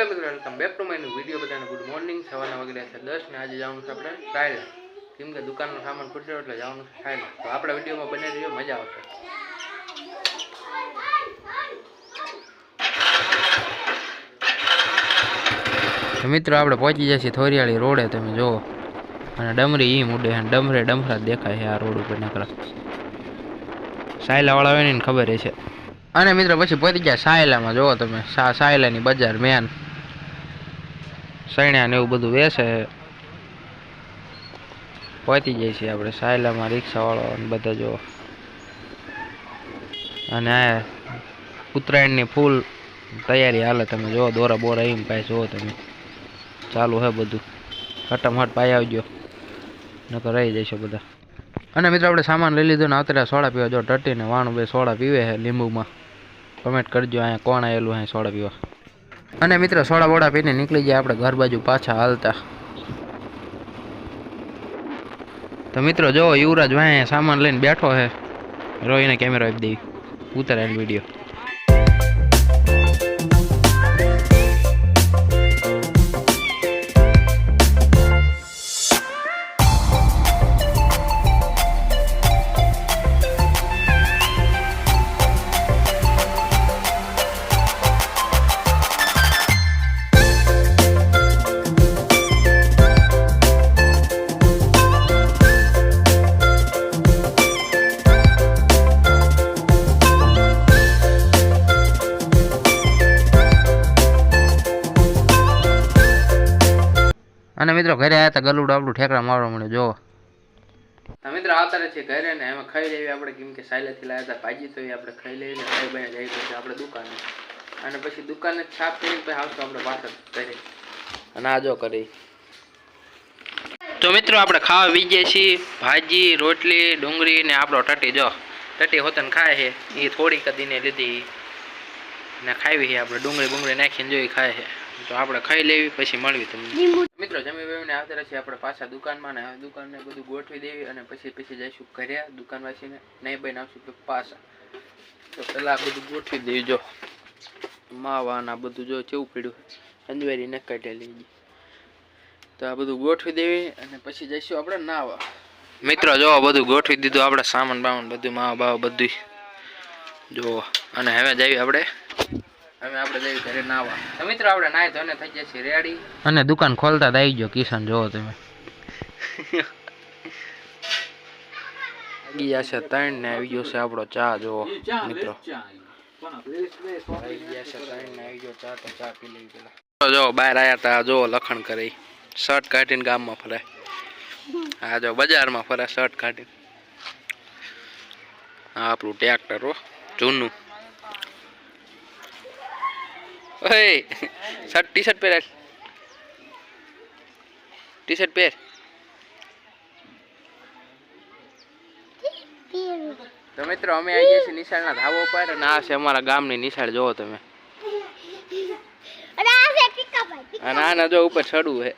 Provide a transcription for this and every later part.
Hello મિત્રો welcome back to my video બધાને good morning સવારના વાગ્યા છે દસ આજે જવાનું છે આપણે સાયલા કેમ કે દુકાનનો સામાન ખૂટ્યો એટલે જવાનું છે સાયલા તો આપણા વિડીયોમાં બને રહીજો મજા આવશે. મિત્રો, આપણે પહોંચી જઈએ છીએ થોરિયાળી રોડે, તમે જુઓ. અને ડમરી ઈ ઉડે ડમરે ડમરા દેખાય છે આ રોડ ઉપર નકરા સાયલાવાળા હોય ને ખબર છે અને મિત્રો, પછી પહોંચી ગયા સાયલામાં, જુઓ તમે સાયલાની બજાર મેન સૈણ્યા ને એવું બધું વેસે. પહોંચી જાય છે આપણે સાયલામાં રિક્ષાવાળો અને બધા જો. અને આ ઉત્તરાયણની ફૂલ તૈયારી હાલે તમે જુઓ દોરા બોરા એમ પાય જુઓ તમે. ચાલુ હે બધું. હટમહટ પાઈ આવજો. નકર રહી જઈશું બધા. અને મિત્રો આપણે સામાન લઈ લીધો ને અત્યારે સોડા પીવા. જો ટટીને વાણું બે સોડા પીવે છે લીંબુમાં. કમેન્ટ કરજો અહીંયા કોણ આવેલું અહીંયા સોડા પીવા. અને મિત્રો, સોડા બોડા પીને નીકળી જાય આપણે ઘર બાજુ પાછા હાલતા. તો મિત્રો, જો યુવરાજ ભાઈ સામાન લઈને બેઠો છે, રોઈને કેમેરો આપી દેવી ઉતરાયેલ વીડિયો અને મિત્રો ઘરે આવ્યા હતા ગલુડું આપણું ઠેકડા મારવા મળે જો મિત્રો આવતા છે ઘરે ને એમાં ખાઈ લેવી આપણે, કેમ કે સાયલેથી લાવ્યા હતા ભાજી તો એ આપણે ખાઈ લઈને ખાઈ બને જઈ પછી આપણે દુકાને. અને પછી દુકાને છાપ કરીને પછી આવશું આપણે પાછળ કરી અને આ જો કરી. તો મિત્રો આપણે ખાવા વીજે છીએ, ભાજી, રોટલી, ડુંગળી ને આપણો ટટી જો. ટટી હોતન ખાય છે એ થોડીક દીને લીધી. ને ખાવી છે આપણે ડુંગળી બુંગળી નાખીને જોઈ ખાય છે તો આપણે ખાઈ લેવી પછી મળવી તમને. મિત્રો જમી આવતા છીએ આપણે પાછા દુકાનમાં ને દુકાનને બધું ગોઠવી દેવી અને પછી પછી જઈશું કર્યા દુકાન વાસીને. નહીં બને આવશું તો પાછા. તો પેલા આ બધું ગોઠવી દેવી જો. માવાના બધું જો કેવું પડ્યું અંજવારી ને કાઢેલી તો આ બધું ગોઠવી દેવી અને પછી જઈશું આપણે નાવા. મિત્રો જો બધું ગોઠવી દીધું આપણે સામાન બામાન બધું માવા બાવા બધું જો અને હવે જઈએ આપણે હવે આપણે જઈએ ઘરે નાવા. તો મિત્રો આપણે નાહી ધોને થઈ જશે રેડી અને દુકાન ખોલતા આવી ગયો કિશન જોવો તમે. આવી ગયા છે ત્રણ ને આવી ગયો છે આપણો ચા જોવો મિત્રો. આવી ગયા છે ત્રણ ને આવી ગયો ચા તો ચા પી લેવી પેલા. જો બહાર આયા તા જો લખણ કરી. શર્ટ કાઢીને ગામમાં ફરે. હા જો બજારમાં ફરે શર્ટ કાઢીને. આ આપણું ટ્રેક્ટર હો જૂનું. ઓય શર્ટ ટી શર્ટ પહેર ટી શર્ટ પહેર. તો મિત્રો અમે આવીએ છીએ નિશાળના ધાબા પર અને આ છે અમારા ગામની નિશાળ જોવો તમે. અને આના જો ઉપર ચડવું છે.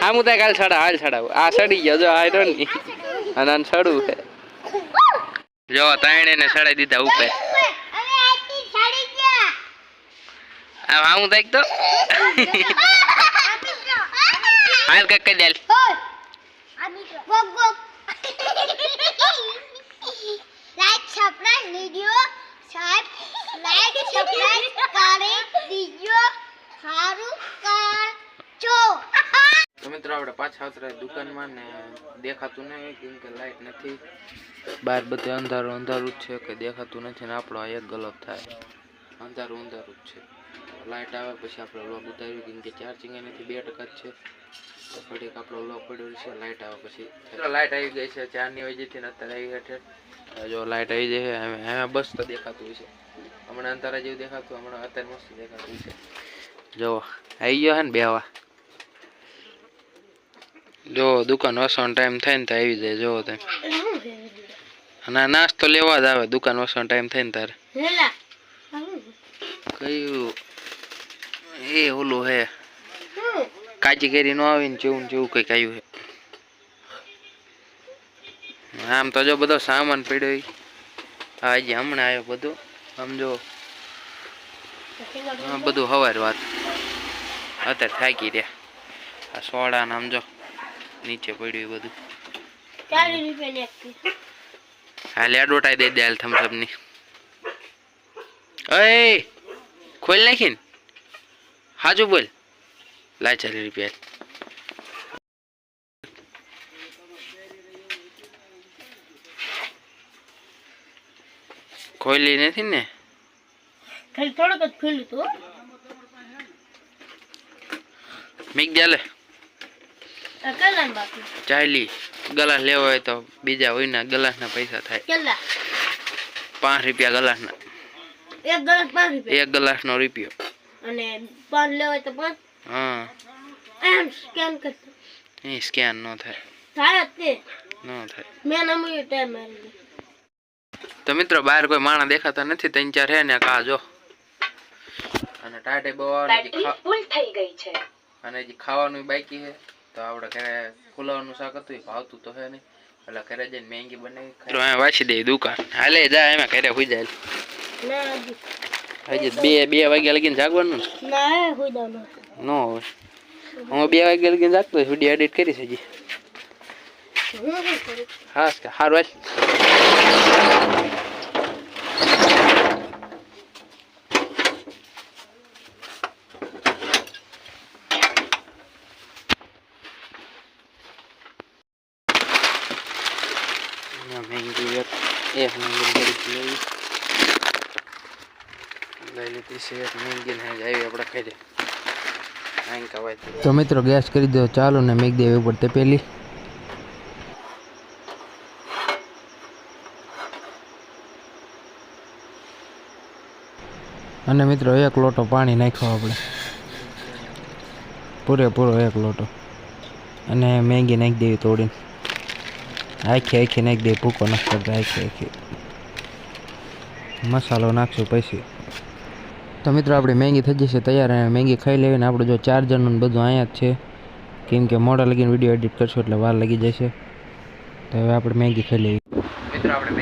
હા હું ત્યાં કાલ ચડા હાલ ચડાવું આ ચડી ગયો જો આ રહ્યો ને અને આને ચડવું છે. જો ત્રણે ને સડાઈ દીધા ઉપર. આ હા હું દેખ તો? હાલ કઈ કઈ દેલ લાઈક સબસ્ક્રાઇબ વિડિયો સાહેબ લાઈક સબસ્ક્રાઇબ કરી દીજો સારું કરજો. તો મિત્રો આપણે પાછા ઉતરે દુકાનમાં ને દેખાતું નહીં કેમ કે લાઈટ નથી. બહાર બધે અંધારું અંધારું જ છે કે દેખાતું નથી ને આપણો આ એક ગલબ થાય. અંધારું અંધારું જ છે. લાઈટ આવે પછી આપણે લોક ઉતાર્યું કેમ કે ચાર્જિંગ એનાથી બે ટકા જ છે. તો ઘડીક આપણો લોક પડ્યો છે લાઇટ આવે પછી લાઇટ આવી ગઈ છે ચારની વજેથી ને અત્યારે આવી હેઠે જો લાઈટ આવી જાય હવે હવે બસ તો દેખાતું છે. હમણાં અંતારા જેવું દેખાતું હમણાં અત્યારે મસ્ત દેખાતું છે. જો આવી ગયો હે ને બેવા જો દુકાન વસવાનો ટાઈમ થાય ને તો આવી જાય જોવો તમે. અને નાસ્તો લેવા જ આવે દુકાન વસવાનો ટાઈમ થાય ને તારે. કયું? એ ઓલું હે. કાચી કેરી નો આવીને જેવું જેવું કંઈક આવ્યું હે. આમ તો જો બધો સામાન પડ્યો. હા હજી હમણાં આવ્યો બધો. આમ જો બધું હવાર વાત અત્યારે થાકી રહ્યા. આ સોડા ને આમ જો નીચે પડ્યું બધું. હાલ એડવર્ટાઈ દઈ દે હાલ થમ્સઅપની. અય ખોલી નાખીને હાજુ બોલ. લાય ચાલી રૂપિયા. ખોલી નથી ને? ખાલી થોડોક જ ખુલ્લું હતું મીક જાલે ચાલી ગલાસ લેવો હોય તો બીજા હોય ના ગલાસના પૈસા થાય. પાંચ રૂપિયા એક ગલાસ રૂપિયા. એક ગલાસનો રૂપિયો. અને પાંચ લેવો તો પાંચ હા. એમ સ્કેન કરતો એ સ્કેન ન થાય. થાય તે. ન થાય. મેં નમ્યું ટાઈમ મારી તો મિત્રો બહાર કોઈ માણા દેખાતા નથી ત્રણ ચાર હે ને કા જો. અને ટાટે બહુ આવે ને હજી ખા- ફૂલ થઈ ગઈ છે. અને જે ખાવાનું બાકી છે. તો આપણે ઘરે ફુલાવાનું શાક હતું ભાવતું તો હે નહીં. એટલે ઘરે જઈને મેંગી બનાવી ખાઈ. વાંચી દે દુકાન. હાલે જા એમાં ઘરે હોઈ જાય. ના હજી. બે બે વાગ્યા લગીને જાગવાનું ના હે હોય. બે વાગ્યા લગીને જાગતો વીડિયો એડિટ કરીશ હજી. હું સારું લઈ લીધી તો મિત્રો ગેસ કરી દો, ચાલો ને મેઘ દેવી ઉપર તે પેલી અને મિત્રો, એક લોટો પાણી નાખ્યો આપણે. પૂરેપૂરો એક લોટો. અને મેંગી નાખી દેવી તોડીને આખી આખી નાખી દેવી, ભૂકો નાખ આખી આખી. મસાલો નાખશું પછી. તો મિત્રો, આપણે મેંગી થઈ જશે તૈયાર અને મેંગી ખાઈ લેવીને આપણે જો ચાર્જરનું બધું અહીંયા જ છે. કેમ કે મોડા લગીને વીડિયો એડિટ કરશું એટલે વાર લાગી જશે. તો હવે આપણે મેંગી ખાઈ લેવી મિત્રો, આપણે